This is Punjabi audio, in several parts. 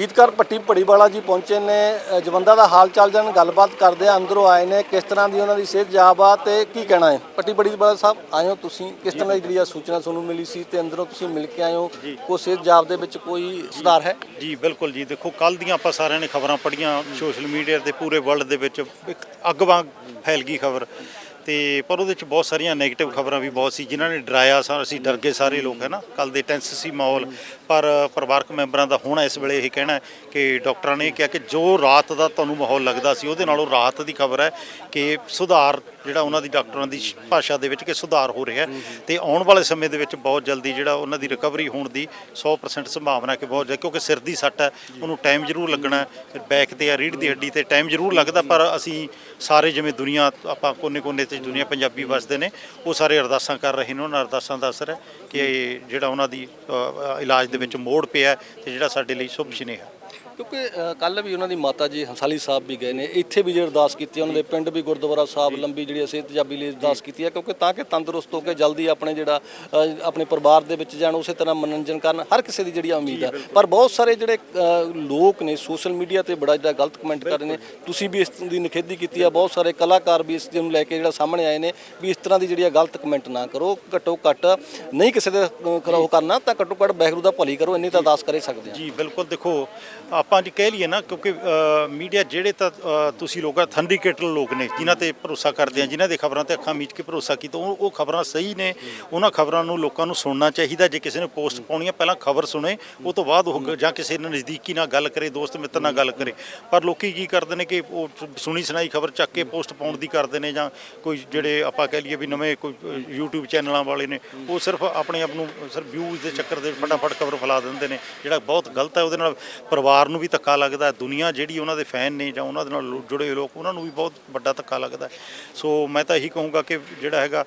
ਗੀਤਕਾਰ ਪੱਟੀ ਪੜੀਵਾਲਾ ਜੀ ਪਹੁੰਚੇ ਨੇ। ਜਵੰਦਾ ਦਾ ਹਾਲ ਚਾਲ ਜਾਣ ਗੱਲਬਾਤ ਕਰਦੇ ਆ ਅੰਦਰੋਂ ਆਏ ਨੇ। ਕਿਸ ਤਰ੍ਹਾਂ ਦੀ ਉਹਨਾਂ ਦੀ ਸਿਹਤ ਜਾਬ ਆ ਤੇ ਕੀ ਕਹਿਣਾ ਹੈ? ਪੱਟੀ ਪੜੀਵਾਲਾ ਸਾਹਿਬ ਹੋ ਤੁਸੀਂ। ਕਿਸ ਤਰ੍ਹਾਂ ਦੀ ਜਿਹੜੀ ਆ ਸੂਚਨਾ ਤੁਹਾਨੂੰ ਮਿਲੀ ਸੀ ਤੇ ਅੰਦਰੋਂ ਤੁਸੀਂ ਮਿਲ ਕੇ ਹੋ ਕੋਈ ਸਿਹਤ ਜਾਬ ਦੇ ਵਿੱਚ ਕੋਈ ਸੁਧਾਰ ਹੈ? ਜੀ ਬਿਲਕੁਲ ਜੀ। ਦੇਖੋ ਕੱਲ ਦੀਆਂ ਆਪਾਂ ਸਾਰਿਆਂ ਨੇ ਖਬਰਾਂ ਪੜ੍ਹੀਆਂ ਸੋਸ਼ਲ ਮੀਡੀਆ ਤੇ ਪੂਰੇ ਵਰਲਡ ਦੇ ਵਿੱਚ। ਇੱਕ ਅੱਗ ਵਾਂਗ ਫੈਲ ਗਈ ਖਬਰ। ਤੇ ਪਰ ਉਹਦੇ ਵਿੱਚ ਬਹੁਤ ਸਾਰੀਆਂ 네ਗੇਟਿਵ ਖਬਰਾਂ ਵੀ ਬਹੁਤ ਸੀ ਜਿਨ੍ਹਾਂ ਨੇ ਡਰਾਇਆ ਸਾ ਅਸੀਂ ਡਰ ਗਏ ਸਾਰੇ ਲੋਕ ਹੈ ਨਾ? ਕੱਲ ਦੇ ਟੈਂਸ ਸੀ ਮਾਹੌਲ। ਪਰ ਪਰਿਵਾਰਕ ਮੈਂਬਰਾਂ ਦਾ ਹੋਣਾ ਇਸ ਵੇਲੇ ਇਹ ਕਹਿਣਾ ਕਿ ਡਾਕਟਰਾਂ ਨੇ ਕਿਹਾ ਕਿ ਜੋ ਰਾਤ ਦਾ ਤੁਹਾਨੂੰ ਮਾਹੌਲ ਲੱਗਦਾ ਸੀ, ਉਹਦੇ ਨਾਲੋਂ ਰਾਤ ਦੀ ਖਬਰ ਹੈ ਕਿ ਸੁਧਾਰ ਜਿਹੜਾ ਉਹਨਾਂ ਦੀ ਡਾਕਟਰਾਂ ਦੀ ਭਾਸ਼ਾ ਦੇ ਵਿੱਚ ਕਿ ਸੁਧਾਰ ਹੋ ਰਿਹਾ ਹੈ ਤੇ ਆਉਣ ਵਾਲੇ ਸਮੇਂ ਦੇ ਵਿੱਚ ਬਹੁਤ ਜਲਦੀ ਜਿਹੜਾ ਉਹਨਾਂ ਦੀ ਰਿਕਵਰੀ ਹੋਣ ਦੀ 100% ਸੰਭਾਵਨਾ ਕਿ ਬਹੁਤ ਜ਼ਿਆਦਾ, ਕਿਉਂਕਿ ਸਿਰ ਦੀ ਸੱਟ ਹੈ, ਉਹਨੂੰ ਟਾਈਮ ਜ਼ਰੂਰ ਲੱਗਣਾ ਫਿਰ ਬੈਕ ਤੇ ਆ ਰੀੜ ਦੀ ਹੱਡੀ ਤੇ ਟਾਈਮ ਜ਼ਰੂਰ ਲੱਗਦਾ, ਪਰ ਅਸੀਂ ਸਾਰੇ ਜਿਵੇਂ ਦੁਨੀਆ, ਆਪਾਂ ਕੋਨੇ-ਕੋਨੇ ਤੇ ਦੁਨੀਆ ਪੰਜਾਬੀ ਵਸਦੇ ਨੇ, ਉਹ ਸਾਰੇ ਅਰਦਾਸਾਂ ਕਰ ਰਹੇ ਨੇ, ਉਹਨਾਂ ਅਰਦਾਸਾਂ ਦਾ ਅਸਰ ਹੈ ਕਿ ਜਿਹੜਾ ਉਹਨਾਂ ਦੀ ਇਲਾਜ ਦੇ ਵਿੱਚ ਮੋੜ ਪਿਆ ਹੈ ਤੇ ਜਿਹੜਾ ਸਾਡੇ ਲਈ ਸ਼ੁਭ ਸੁਨੇਹਾ। ਕਿਉਂਕਿ ਕੱਲ ਵੀ ਉਹਨਾਂ ਦੀ ਮਾਤਾ ਜੀ ਹੰਸਾਲੀ ਸਾਹਿਬ ਵੀ ਗਏ ਨੇ। ਇੱਥੇ ਵੀ ਜਿਹੜੀ ਅਰਦਾਸ ਕੀਤੀ ਹੈ, ਉਹਨਾਂ ਦੇ ਪਿੰਡ ਵੀ ਗੁਰਦੁਆਰਾ ਸਾਹਿਬ ਲੰਬੀ ਜਿਹੜੀ ਸਿਹਤ ਜਾਬੀ ਲਈ ਅਰਦਾਸ ਕੀਤੀ ਹੈ ਕਿਉਂਕਿ ਤਾਂ ਕਿ ਤੰਦਰੁਸਤ ਹੋ ਕੇ ਜਲਦੀ ਆਪਣੇ ਜਿਹੜਾ ਆਪਣੇ ਪਰਿਵਾਰ ਦੇ ਵਿੱਚ ਜਾਣ ਉਸੇ ਤਰ੍ਹਾਂ ਮਨੋਰੰਜਨ ਕਰਨ ਹਰ ਕਿਸੇ ਦੀ ਜਿਹੜੀ ਉਮੀਦ ਹੈ ਪਰ ਬਹੁਤ ਸਾਰੇ ਜਿਹੜੇ ਲੋਕ ਨੇ ਸੋਸ਼ਲ ਮੀਡੀਆ ਤੇ ਬੜਾ ਜਿਹੜਾ ਗਲਤ ਕਮੈਂਟ ਕਰ ਰਹੇ ਨੇ। ਤੁਸੀਂ ਵੀ ਇਸ ਦੀ ਨਿਖੇਧੀ ਕੀਤੀ ਹੈ ਬਹੁਤ ਸਾਰੇ ਕਲਾਕਾਰ ਵੀ ਇਸ ਨੂੰ ਲੈ ਕੇ ਜਿਹੜਾ ਸਾਹਮਣੇ ਆਏ ਨੇ ਵੀ ਇਸ ਤਰ੍ਹਾਂ ਦੀ ਜਿਹੜੀ ਆ ਗਲਤ ਕਮੈਂਟ ਨਾ ਕਰੋ ਘੱਟੋ ਘੱਟ ਨਹੀਂ ਕਿਸੇ ਦੇ ਕਰੋ ਕਰਨਾ ਤਾਂ ਘੱਟੋ ਘੱਟ ਬਹਿਰੂ ਦਾ ਭਲੀ ਕਰੋ ਇੰਨੀ ਤਾਂ ਅਰਦਾਸ ਕਰੇ ਸਕਦੇ ਆ। ਜੀ ਬਿਲਕੁਲ। ਦੇਖੋ ਆਪਾਂ ਜੀ ਕਹਿ ਲਈਏ ਨਾ ਕਿਉਂਕਿ ਮੀਡੀਆ ਜਿਹੜੇ ਤਾਂ ਤੁਸੀਂ ਲੋਕਾਂ ਥੰਡੀਕੇਟਲ ਲੋਕ ਨੇ ਜਿਨ੍ਹਾਂ ਤੇ ਭਰੋਸਾ ਕਰਦੇ ਆ ਜਿਨ੍ਹਾਂ ਦੇ ਖਬਰਾਂ ਤੇ ਅੱਖਾਂ ਮੀਚ ਕੇ ਭਰੋਸਾ ਕੀਤਾ ਉਹ ਉਹ ਖਬਰਾਂ ਸਹੀ ਨੇ ਉਹਨਾਂ ਖਬਰਾਂ ਨੂੰ ਲੋਕਾਂ ਨੂੰ ਸੁਣਨਾ ਚਾਹੀਦਾ ਜੇ ਕਿਸੇ ਨੇ ਪੋਸਟ ਪਾਉਣੀ ਹੈ ਪਹਿਲਾਂ ਖਬਰ ਸੁਣੇ ਉਹ ਤੋਂ ਬਾਅਦ ਉਹ ਜਾਂ ਕਿਸੇ ਨਾਲ ਨਜ਼ਦੀਕੀ ਨਾਲ ਗੱਲ ਕਰੇ ਦੋਸਤ ਮਿੱਤਰ ਨਾਲ ਗੱਲ ਕਰੇ ਪਰ ਲੋਕੀ ਕੀ ਕਰਦੇ ਨੇ ਕਿ ਉਹ ਸੁਣੀ ਸੁਣਾਈ ਖਬਰ ਚੱਕ ਕੇ ਪੋਸਟ ਪਾਉਣ ਦੀ ਕਰਦੇ ਨੇ ਜਾਂ ਕੋਈ ਜਿਹੜੇ ਆਪਾਂ ਕਹਿ ਲਈਏ ਵੀ ਨਵੇਂ ਕੋਈ ਅ, YouTube ਚੈਨਲਾਂ ਵਾਲੇ ਨੇ ਉਹ ਸਿਰਫ ਆਪਣੇ ਆਪ ਨੂੰ ਸਿਰਫ ਵਿਊਜ਼ ਦੇ ਚੱਕਰ ਦੇ ਫਟਾਫਟ ਖਬਰ ਫੈਲਾ ਦਿੰਦੇ ਨੇ ਜਿਹੜਾ ਬਹੁਤ ਗਲਤ ਹੈ ਉਹਦੇ ਨਾਲ ਪਰਿਵਾਰ ਨੂੰ ਵੀ ਧੱਕਾ ਲੱਗਦਾ ਦੁਨੀਆ ਜਿਹੜੀ ਉਹਨਾਂ ਦੇ ਫੈਨ ਨੇ ਜਾਂ ਉਹਨਾਂ ਦੇ ਨਾਲ ਜੁੜੇ ਹੋਏ ਲੋਕ, ਉਹਨਾਂ ਨੂੰ ਵੀ ਬਹੁਤ ਵੱਡਾ ਧੱਕਾ ਲੱਗਦਾ ਸੋ ਮੈਂ ਤਾਂ ਇਹੀ ਕਹੂੰਗਾ ਕਿ ਜਿਹੜਾ ਹੈਗਾ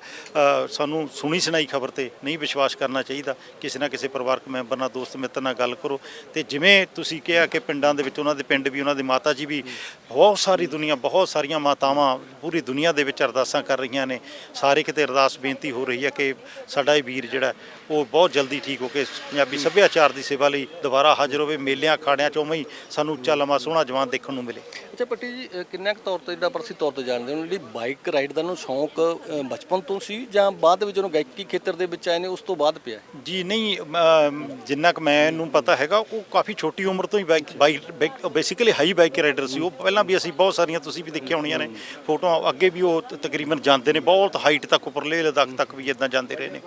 ਸਾਨੂੰ ਸੁਣੀ ਸੁਣਾਈ ਖਬਰ ਤੇ ਨਹੀਂ ਵਿਸ਼ਵਾਸ ਕਰਨਾ ਚਾਹੀਦਾ। ਕਿਸੇ ਨਾ ਕਿਸੇ ਪਰਿਵਾਰਕ ਮੈਂਬਰ ਨਾਲ, ਦੋਸਤ ਮਿੱਤਰ ਨਾਲ ਗੱਲ ਕਰੋ। ਤੇ ਜਿਵੇਂ ਤੁਸੀਂ ਕਿਹਾ ਕਿ ਪਿੰਡਾਂ ਦੇ ਵਿੱਚ ਉਹਨਾਂ ਦੇ ਪਿੰਡ ਵੀ, ਉਹਨਾਂ ਦੇ ਮਾਤਾ ਜੀ ਵੀ ਬਹੁਤ ਸਾਰੀ ਦੁਨੀਆ, ਬਹੁਤ ਸਾਰੀਆਂ ਮਾਤਾਵਾਂ ਪੂਰੀ ਦੁਨੀਆ ਦੇ ਵਿੱਚ ਅਰਦਾਸਾਂ ਕਰ ਰਹੀਆਂ ਨੇ। ਸਾਰੇ ਕਿਤੇ ਅਰਦਾਸ ਬੇਨਤੀ ਹੋ ਰਹੀ ਹੈ ਕਿ ਸਾਡਾ ਇਹ ਵੀਰ ਜਿਹੜਾ ਉਹ ਬਹੁਤ ਜਲਦੀ ਠੀਕ ਹੋ ਕੇ ਪੰਜਾਬੀ ਸੱਭਿਆਚਾਰ ਦੀ ਸੇਵਾ ਲਈ ਦੁਬਾਰਾ ਹਾਜ਼ਰ ਹੋਵੇ। ਮੇਲਿਆਂ, ਅਖਾੜਿਆਂ ਚੋਂ ਹੀ ਸਾਨੂੰ ਉੱਚਾ ਲੰਮਾ ਸੋਹਣਾ ਜਵਾਨ ਦੇਖਣ ਨੂੰ ਮਿਲੇ। ਅੱਛਾ ਪੱਟੀ ਜੀ ਅ, ਕਿੰਨਾ ਕੁ ਤੌਰ ਤੇ ਜਿਹੜਾ ਪ੍ਰਸਿੱਧ ਤੌਰ ਤੇ ਜਾਣਦੇ ਹੋ ਜਿਹੜੀ ਬਾਈਕ ਰਾਈਡ ਦਾ ਨੂੰ ਸ਼ੌਂਕ ਅ, ਬਚਪਨ ਤੋਂ ਸੀ ਜਾਂ ਬਾਅਦ ਵਿੱਚ ਉਹਨੂੰ ਗਾਇਕੀ ਖੇਤਰ ਦੇ ਵਿੱਚ ਆਏ ਨੇ ਉਸ ਤੋਂ ਬਾਅਦ ਪਿਆ ਹੈ? ਜੀ ਨਹੀਂ ਅਮ, ਜਿੰਨਾ ਕੁ ਮੈਨੂੰ ਪਤਾ ਹੈਗਾ ਉਹ ਕਾਫੀ ਛੋਟੀ ਉਮਰ ਤੋਂ ਹੀ bike bike basically high bike rider ਸੀ ਉਹ ਪਹਿਲਾਂ ਵੀ ਅਸੀਂ ਬਹੁਤ ਸਾਰੀਆਂ ਤੁਸੀਂ ਵੀ ਦੇਖੀਆਂ ਹੋਣੀਆਂ ਨੇ ਫੋਟੋਆਂ ਅੱਗੇ ਵੀ ਉਹ ਤ- ਤਕਰੀਬਨ ਜਾਂਦੇ ਨੇ ਬਹੁਤ ਹਾਈਟ ਤੱਕ ਉੱਪਰਲੇ ਲਦਾਖ ਤੱਕ ਵੀ ਇਦਾਂ ਜਾਂਦੇ ਰਹੇ ਨੇ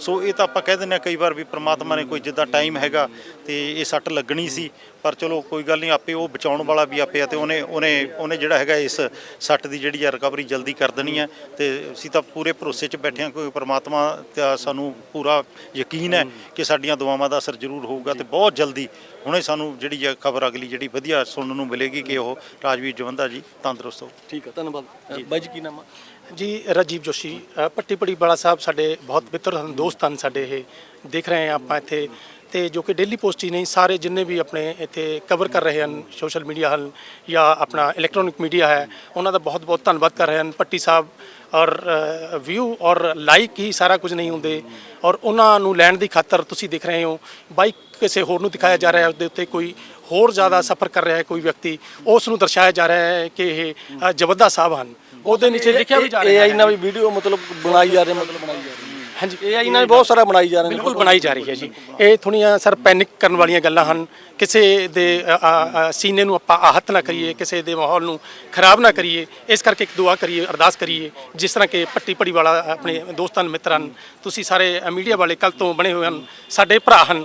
ਸੋ ਇਹ ਤਾਂ ਆਪਾਂ ਕਹਿ ਦਿੰਦੇ ਹਾਂ ਕਈ ਵਾਰ ਵੀ ਪ੍ਰਮਾਤਮਾ ਨੇ ਕੋਈ ਜਿੱਦਾਂ ਟਾਈਮ ਹੈਗਾ ਤੇ ਇਹ ਸੱਟ ਲੱਗਣੀ ਸੀ ਪਰ ਚਲੋ ਕੋਈ ਗੱਲ ਨਹੀਂ ਆਪੇ ਉਹ ਬਚਾਉਣ ਵਾਲਾ ਵੀ ਆਪੇ ਆ ਤੇ ਉਹਨੇ ਉਹਨੇ ਉਹਨੇ ਜਿਹੜਾ ਹੈਗਾ ਇਸ ਸੱਟ ਦੀ ਜਿਹੜੀ ਆ ਰਿਕਵਰੀ ਜਲਦੀ ਕਰ ਦੇਣੀ ਹੈ ਤੇ ਅਸੀਂ ਤਾਂ ਪੂਰੇ ਭਰੋਸੇ 'ਚ ਬੈਠੇ ਹਾਂ ਕੋਈ ਪ੍ਰਮਾਤਮਾ ਤੇ ਸਾਨੂੰ ਪੂਰਾ ਯਕੀਨ ਹੈ ਕਿ ਸਾਡੀਆਂ ਦੁਆਵਾਂ ਦਾ ਅਸਰ ਜ਼ਰੂਰ ਹੋਊਗਾ ਤੇ ਬਹੁਤ ਜਲਦੀ ਹੁਣੇ ਸਾਨੂੰ ਜਿਹੜੀ ਹੈ ਖਬਰ ਅਗਲੀ ਜਿਹੜੀ ਵਧੀਆ ਸੁਣਨ ਨੂੰ ਮਿਲੇਗੀ ਕਿ ਉਹ ਰਾਜਵੀਰ ਜਵੰਦਾ ਜੀ ਤੰਦਰੁਸਤ ਹੋ। ਠੀਕ ਹੈ ਧੰਨਵਾਦ। ਅ, ਬਾਈ ਜੀ ਕੀ ਨਾਮ ਆ? ਜੀ ਰਾਜੀਵ ਜੋਸ਼ੀ ਅ, ਪੱਟੀ ਪੜੀ ਵਾਲਾ ਸਾਹਿਬ ਸਾਡੇ ਬਹੁਤ ਮਿੱਤਰ ਹਨ ਦੋਸਤ ਹਨ ਸਾਡੇ ਇਹ ਦੇਖ ਰਹੇ ਹਾਂ ਆਪਾਂ ਇੱਥੇ। ਤੇ ਜੋ ਕਿ ਡੇਲੀ ਪੋਸਟ ਹੀ ਨਹੀਂ ਸਾਰੇ ਜਿੰਨੇ ਵੀ ਆਪਣੇ ਇੱਥੇ ਕਵਰ ਕਰ ਰਹੇ ਹਨ ਸੋਸ਼ਲ ਮੀਡੀਆ ਹਨ ਜਾਂ ਆਪਣਾ ਇਲੈਕਟ੍ਰੋਨਿਕ ਮੀਡੀਆ ਹੈ ਉਹਨਾਂ ਦਾ ਬਹੁਤ ਬਹੁਤ ਧੰਨਵਾਦ ਕਰ ਰਹੇ ਹਨ। ਪੱਟੀ ਸਾਹਿਬ ਔਰ ਵਿਊ ਔਰ ਲਾਈਕ ਹੀ ਸਾਰਾ ਕੁਝ ਨਹੀਂ ਹੁੰਦੇ। ਔਰ ਉਹਨਾਂ ਨੂੰ ਲੈਣ ਦੀ ਖਾਤਰ ਤੁਸੀਂ ਦੇਖ ਰਹੇ ਹੋ ਬਾਈਕ ਕਿਸੇ ਹੋਰ ਨੂੰ ਦਿਖਾਇਆ ਜਾ ਰਿਹਾ ਹੈ ਉਹਦੇ ਉੱਤੇ ਕੋਈ ਹੋਰ ਜ਼ਿਆਦਾ ਸਫ਼ਰ ਕਰ ਰਿਹਾ ਹੈ ਕੋਈ ਵਿਅਕਤੀ ਉਸ ਨੂੰ ਦਰਸਾਇਆ ਜਾ ਰਿਹਾ ਹੈ ਕਿ ਇਹ ਅ, ਜਵੱਦਾ ਸਾਹਿਬ ਹਨ। ਉਹਦੇ ਨੀਚੇ ਲਿਖਿਆ ਵੀ ਜਾ ਰਿਹਾ ਹੈ। ਨਾਲ ਵੀ ਵੀਡੀਓ ਮਤਲਬ ਬਣਾਈ ਜਾ ਰਹੇ ਮਤਲਬ ਬਣਾਈ ਜਾ ਰਹੀ ਹਾਂਜੀ AI ਨਾਲ ਬਹੁਤ ਸਾਰਾ ਬਣਾਈ ਜਾ ਰਹੇ ਨੇ। ਬਿਲਕੁਲ ਬਣਾਈ ਜਾ ਰਹੀ ਹੈ ਜੀ। ਇਹ ਥੋੜੀਆਂ ਸਰ ਪੈਨਿਕ ਕਰਨ ਵਾਲੀਆਂ ਗੱਲਾਂ ਹਨ। ਕਿਸੇ ਦੇ ਸੀਨੇ ਨੂੰ ਆਪਾਂ ਆਹਤ ਨਾ ਕਰੀਏ ਕਿਸੇ ਦੇ ਮਾਹੌਲ ਨੂੰ ਖਰਾਬ ਨਾ ਕਰੀਏ ਇਸ ਕਰਕੇ ਇੱਕ ਦੁਆ ਕਰੀਏ ਅਰਦਾਸ ਕਰੀਏ ਜਿਸ ਤਰ੍ਹਾਂ ਕਿ ਪੱਟੀ ਪੜੀ ਵਾਲਾ ਆਪਣੇ ਦੋਸਤਾਂ ਮਿੱਤਰਾਂ ਤੁਸੀਂ ਸਾਰੇ ਮੀਡੀਆ ਵਾਲੇ ਕੱਲ ਤੋਂ ਬਣੇ ਹੋਏ ਹਨ ਸਾਡੇ ਭਰਾ ਹਨ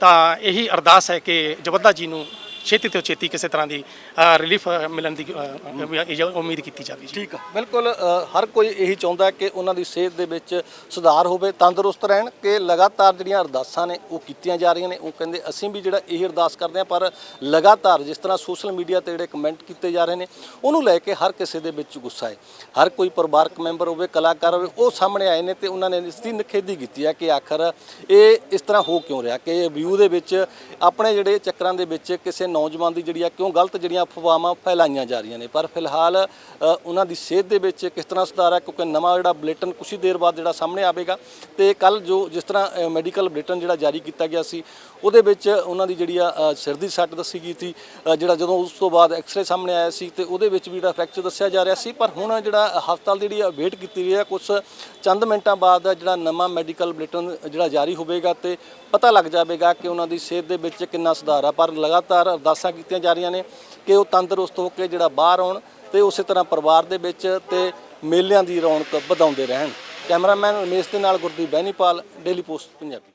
ਤਾਂ ਇਹੀ ਅਰਦਾਸ ਹੈ ਕਿ ਜਵੱਦਾ ਜੀ ਨੂੰ ਛੇਤੀ ਤੋਂ ਛੇਤੀ ਕਿਸੇ ਤਰ੍ਹਾਂ ਦੀ ਰਿਲੀਫ ਮਿਲਣ ਦੀ ਉਮੀਦ ਕੀਤੀ ਜਾਵੇ ਜੀ। ਠੀਕ ਆ। ਬਿਲਕੁਲ ਹਰ ਕੋਈ ਇਹੀ ਚਾਹੁੰਦਾ ਕਿ ਉਹਨਾਂ ਦੀ ਸਿਹਤ ਦੇ ਵਿੱਚ ਸੁਧਾਰ ਹੋਵੇ, ਤੰਦਰੁਸਤ ਰਹਿਣ ਕਿ ਲਗਾਤਾਰ ਜਿਹੜੀਆਂ ਅਰਦਾਸਾਂ ਨੇ, ਉਹ ਕੀਤੀਆਂ ਜਾ ਰਹੀਆਂ ਨੇ। ਉਹ ਕਹਿੰਦੇ, ਅਸੀਂ ਵੀ ਜਿਹੜਾ ਇਹ ਅਰਦਾਸ ਕਰਦੇ ਹਾਂ, ਪਰ ਲਗਾਤਾਰ ਜਿਸ ਤਰ੍ਹਾਂ ਸੋਸ਼ਲ ਮੀਡੀਆ ਤੇ ਜਿਹੜੇ ਕਮੈਂਟ ਕੀਤੇ ਜਾ ਰਹੇ ਨੇ, ਉਹਨੂੰ ਲੈ ਕੇ ਹਰ ਕਿਸੇ ਦੇ ਵਿੱਚ ਗੁੱਸਾ ਹੈ। ਹਰ ਕੋਈ ਪਰਿਵਾਰਕ ਮੈਂਬਰ ਹੋਵੇ, ਕਲਾਕਾਰ ਹੋਵੇ, ਉਹ ਸਾਹਮਣੇ ਆਏ ਨੇ ਤੇ ਉਹਨਾਂ ਨੇ ਇਸ ਦੀ ਨਿਖੇਧੀ ਕੀਤੀ ਹੈ ਕਿ ਆਖਰ ਇਹ ਇਸ ਤਰ੍ਹਾਂ ਹੋ ਕਿਉਂ ਰਿਹਾ ਕਿ ਵਿਊ ਦੇ ਵਿੱਚ ਆਪਣੇ ਜਿਹੜੇ ਚੱਕਰਾਂ ਦੇ ਵਿੱਚ ਕਿਸੇ ਨੌਜਵਾਨ ਦੀ ਜਿਹੜੀ ਆ ਕਿਉਂ ਗਲਤ ਜਿਹੜੀਆਂ ਅਫਵਾਹਾਂ ਫੈਲਾਈਆਂ ਜਾ ਰਹੀਆਂ ਨੇ। ਪਰ ਫਿਲਹਾਲ ਉਹਨਾਂ ਦੀ ਸਿਹਤ ਦੇ ਵਿੱਚ ਕਿਸ ਤਰ੍ਹਾਂ ਸੁਧਾਰ ਹੈ, ਕਿਉਂਕਿ ਨਵਾਂ ਜਿਹੜਾ ਬੁਲੇਟਿਨ ਕੁਝ ਹੀ ਦੇਰ ਬਾਅਦ ਜਿਹੜਾ ਸਾਹਮਣੇ ਆਵੇਗਾ ਤੇ ਕੱਲ ਜੋ ਜਿਸ ਤਰ੍ਹਾਂ ਮੈਡੀਕਲ ਬੁਲੇਟਿਨ ਜਿਹੜਾ ਜਾਰੀ ਕੀਤਾ ਗਿਆ ਸੀ, ਉਹਦੇ ਵਿੱਚ ਉਹਨਾਂ ਦੀ ਜਿਹੜੀ ਆ ਸਿਰ ਦੀ ਸੱਟ ਦੱਸੀ ਗਈ ਸੀ ਜਿਹੜਾ ਜਦੋਂ ਉਸ ਤੋਂ ਬਾਅਦ ਐਕਸ-ਰੇ ਸਾਹਮਣੇ ਆਇਆ ਸੀ ਤੇ ਉਹਦੇ ਵਿੱਚ ਵੀ ਜਿਹੜਾ ਫ੍ਰੈਕਚਰ ਦੱਸਿਆ ਜਾ ਰਿਹਾ ਸੀ। ਪਰ ਹੁਣ ਜਿਹੜਾ ਹਸਪਤਾਲ ਦੀ ਜਿਹੜੀ ਵੇਟ ਕੀਤੀ ਗਈ ਹੈ ਕੁਝ ਚੰਦ ਮਿੰਟਾਂ ਬਾਅਦ ਜਿਹੜਾ ਨਵਾਂ ਮੈਡੀਕਲ ਬੁਲੇਟਿਨ ਜਿਹੜਾ ਜਾਰੀ ਹੋਵੇਗਾ ਤੇ ਪਤਾ ਲੱਗ ਜਾਵੇਗਾ ਕਿ ਉਹਨਾਂ ਦੀ ਸਿਹਤ ਦੇ ਵਿੱਚ ਕਿੰਨਾ ਸੁਧਾਰ ਆ। ਪਰ ਲਗਾਤਾਰ ਅਰਦਾਸਾਂ ਕੀਤੀਆਂ ਜਾ ਰਹੀਆਂ ਨੇ ਕਿ ਉਹ ਤੰਦਰੁਸਤ ਹੋ ਕੇ ਜਿਹੜਾ ਬਾਹਰ ਆਉਣ ਤੇ ਉਸੇ ਤਰ੍ਹਾਂ ਪਰਿਵਾਰ ਦੇ ਵਿੱਚ ਤੇ ਮੇਲਿਆਂ ਦੀ ਰੌਣਕ ਵਧਾਉਂਦੇ ਰਹਿਣ। ਕੈਮਰਾਮੈਨ ਰਮੇਸ਼ ਦੇ ਨਾਲ ਗੁਰਦੀਪ ਬੈਨੀਪਾਲ ਡੇਲੀ ਪੋਸਟ ਪੰਜਾਬੀ।